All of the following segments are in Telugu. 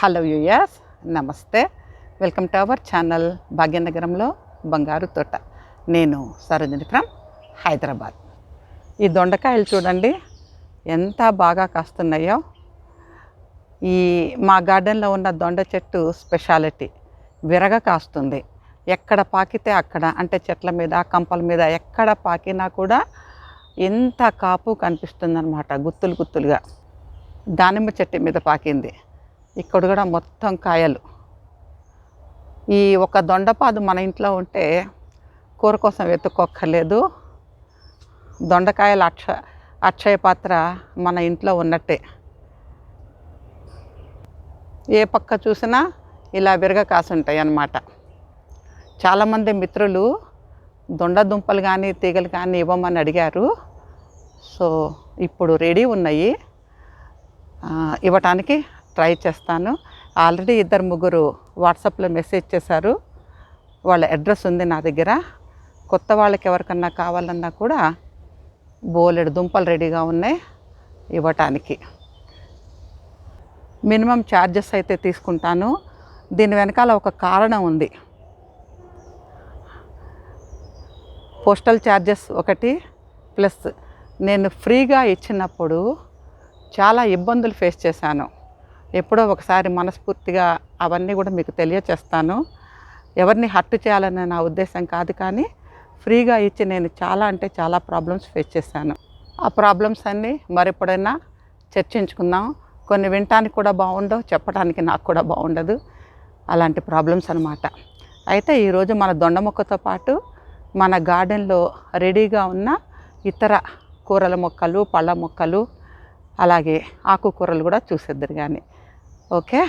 హలో యూయస్ నమస్తే వెల్కమ్ టు అవర్ ఛానల్ భాగ్యనగరంలో బంగారు తోట నేను సరోజిని ఫ్రమ్ హైదరాబాద్. ఈ దొండకాయలు చూడండి ఎంత బాగా కాస్తున్నాయో. ఈ మా గార్డెన్లో ఉన్న దొండ చెట్టు స్పెషాలిటీ. విరగ కాస్తుంది. ఎక్కడ పాకితే అక్కడ అంటే చెట్ల మీద కంపల మీద ఎక్కడ పాకినా కూడా ఎంత కాపు కనిపిస్తుందన్నమాట గుత్తులు గుత్తులుగా. దానిమ్మ చెట్టు మీద పాకింది. ఇక్కడ కూడా మొత్తం కాయలు. ఈ ఒక దొండపాదు మన ఇంట్లో ఉంటే కూర కోసం వెతుక్కోక్కర్లేదు. దొండకాయల అక్ష అక్షయ పాత్ర మన ఇంట్లో ఉన్నట్టే. ఏ పక్క చూసినా ఇలా విరగ కాసుంటాయి అన్నమాట. చాలామంది మిత్రులు దొండ దుంపలు కానీ తీగలు కానీ ఇవ్వమని అడిగారు. సో ఇప్పుడు రెడీ ఉన్నాయి. ఇవ్వటానికి ట్రై చేస్తాను. ఆల్రెడీ ఇద్దరు ముగ్గురు వాట్సాప్లో మెసేజ్ చేశారు. వాళ్ళ అడ్రస్ ఉంది నా దగ్గర. కొత్త వాళ్ళకి ఎవరికన్నా కావాలన్నా కూడా బోలెడు దుంపలు రెడీగా ఉన్నాయి ఇవ్వటానికి. మినిమం ఛార్జెస్ అయితే తీసుకుంటాను. దీని వెనకాల ఒక కారణం ఉంది. పోస్టల్ ఛార్జెస్ ఒకటి ప్లస్ నేను ఫ్రీగా ఇచ్చినప్పుడు చాలా ఇబ్బందులు ఫేస్ చేశాను. ఎప్పుడో ఒకసారి మనస్ఫూర్తిగా అవన్నీ కూడా మీకు తెలియచేస్తాను. ఎవరిని హర్ట్ చేయాలనే నా ఉద్దేశం కాదు కానీ ఫ్రీగా ఇచ్చి నేను చాలా అంటే చాలా ప్రాబ్లమ్స్ ఫేస్ చేశాను. ఆ ప్రాబ్లమ్స్ అన్నీ మరెప్పుడైనా చర్చించుకుందాం. కొన్ని వినటానికి కూడా బాగుండవు చెప్పడానికి నాకు కూడా బాగుండదు. అలాంటి ప్రాబ్లమ్స్ అనమాట అయితే ఈరోజు మన దొండ మొక్కతో పాటు మన గార్డెన్లో రెడీగా ఉన్న ఇతర కూరల మొక్కలు పళ్ళ మొక్కలు అలాగే ఆకుకూరలు కూడా చూసేద్దరు కానీ ఓకే.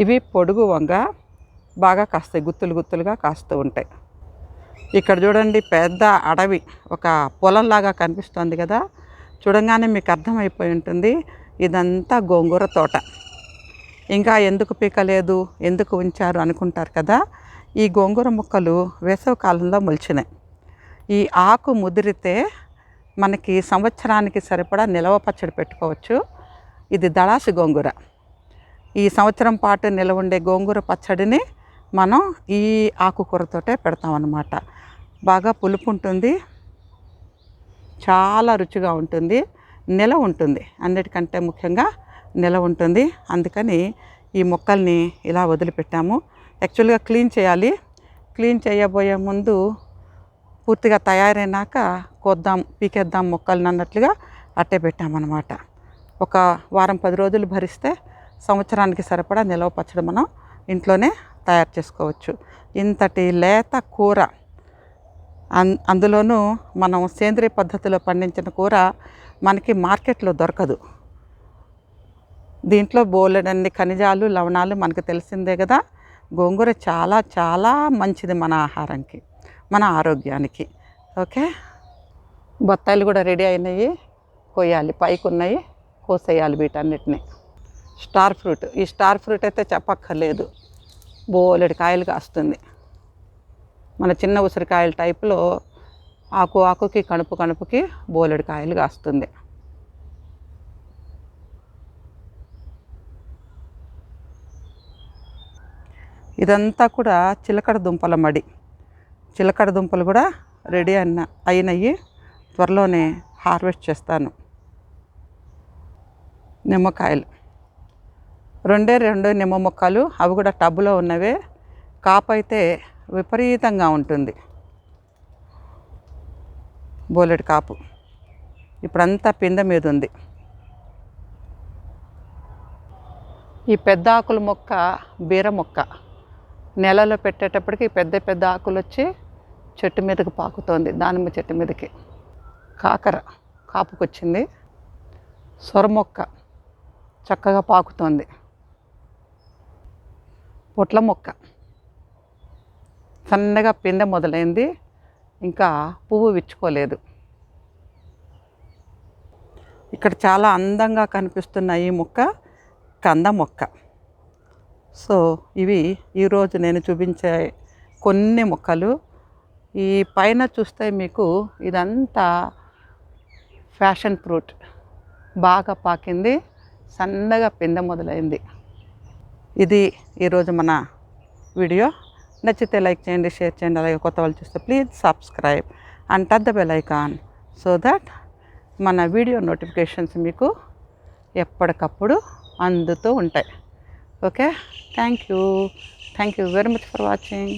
ఇవి పొడుగు వంగ బాగా కాస్తాయి గుత్తులు గుత్తులుగా కాస్తూ ఉంటాయి. ఇక్కడ చూడండి పెద్ద అడవి ఒక పొలంలాగా కనిపిస్తుంది కదా. చూడంగానే మీకు అర్థమైపోయి ఉంటుంది ఇదంతా గోంగూర తోట. ఇంకా ఎందుకు పీకలేదు ఎందుకు ఉంచారు అనుకుంటారు కదా. ఈ గోంగూర మొక్కలు వేసవ కాలంలో మొలిచినాయి. ఈ ఆకు ముదిరితే మనకి సంవత్సరానికి సరిపడా నిలవ పచ్చడి పెట్టుకోవచ్చు. ఇది దళాసి గోంగూర. ఈ సంవత్సరం పాటు నిలవ ఉండే గోంగూర పచ్చడిని మనం ఈ ఆకుకూరతోటే పెడతామన్నమాట. బాగా పులుపు ఉంటుంది చాలా రుచిగా ఉంటుంది. నిల ఉంటుంది. అన్నిటికంటే ముఖ్యంగా నిల ఉంటుంది. అందుకని ఈ మొక్కల్ని ఇలా వదిలిపెట్టాము. యాక్చువల్గా క్లీన్ చేయాలి. క్లీన్ చేయబోయే ముందు పూర్తిగా తయారైనాక కొద్దాం పీకేద్దాం మొక్కల్ని అన్నట్లుగా అట్టే పెట్టామన్నమాట. ఒక వారం పది రోజులు భరిస్తే సంవత్సరానికి సరిపడా నిలవ పచ్చడి మనం ఇంట్లోనే తయారు చేసుకోవచ్చు. ఇంతటి లేత కూర అన్ అందులోనూ మనం సేంద్రియ పద్ధతిలో పండించిన కూర మనకి మార్కెట్లో దొరకదు. దీంట్లో బోలెడన్ని ఖనిజాలు లవణాలు మనకు తెలిసిందే కదా. గోంగూర చాలా చాలా మంచిది మన ఆహారానికి మన ఆరోగ్యానికి. ఓకే? బత్తాయిలు కూడా రెడీ అయినాయి కొయ్యాలి. పైకి ఉన్నాయి కోసేయాలి వీటన్నిటిని. స్టార్ ఫ్రూట్ ఈ స్టార్ ఫ్రూట్ అయితే చెప్పక్కర్లేదు. బోలెడు కాయలు కాస్తుంది. మన చిన్న ఉసిరికాయల టైపులో ఆకు ఆకుకి కణుపు కణుపుకి బోలెడు కాయలు కాస్తుంది. ఇదంతా కూడా చిలకడ దుంపల మడి. చిలకడ దుంపలు కూడా రెడీ అయిన అయినవి త్వరలోనే హార్వెస్ట్ చేస్తాను. నిమ్మకాయలు. రెండే రెండు నిమ్మ మొక్కలు అవి కూడా టబ్బులో ఉన్నవే. కాపు అయితే విపరీతంగా ఉంటుంది. బోలెడు కాపు. ఇప్పుడంతా పిందె మీద ఉంది. ఈ పెద్ద ఆకుల మొక్క బీర మొక్క. నెలలో పెట్టేటప్పటికి పెద్ద పెద్ద ఆకులు వచ్చి చెట్టు మీదకి పాకుతోంది దానిమ్మ చెట్టు మీదకి. కాకర కాపుకొచ్చింది. సొర మొక్క. చక్కగా పాకుతోంది. పొట్ల మొక్క. సన్నగా పిందె మొదలైంది. ఇంకా పువ్వు విచ్చుకోలేదు. ఇక్కడ చాలా అందంగా కనిపిస్తున్న ఈ మొక్క కంద మొక్క. సో ఇవి ఈరోజు నేను చూపించే కొన్ని మొక్కలు. ఈ పైన చూస్తే మీకు ఇదంతా ఫ్యాషన్ ఫ్రూట్. బాగా పాకింది. సన్నగా పిండ మొదలైంది. ఇది ఈరోజు మన వీడియో. నచ్చితే లైక్ చేయండి షేర్ చేయండి. అలాగే కొత్త వాళ్ళు చూస్తే please subscribe and touch the bell icon so that మన వీడియో నోటిఫికేషన్స్ మీకు ఎప్పటికప్పుడు అందుతూ ఉంటాయి. Okay? Thank you. Thank you very much for watching.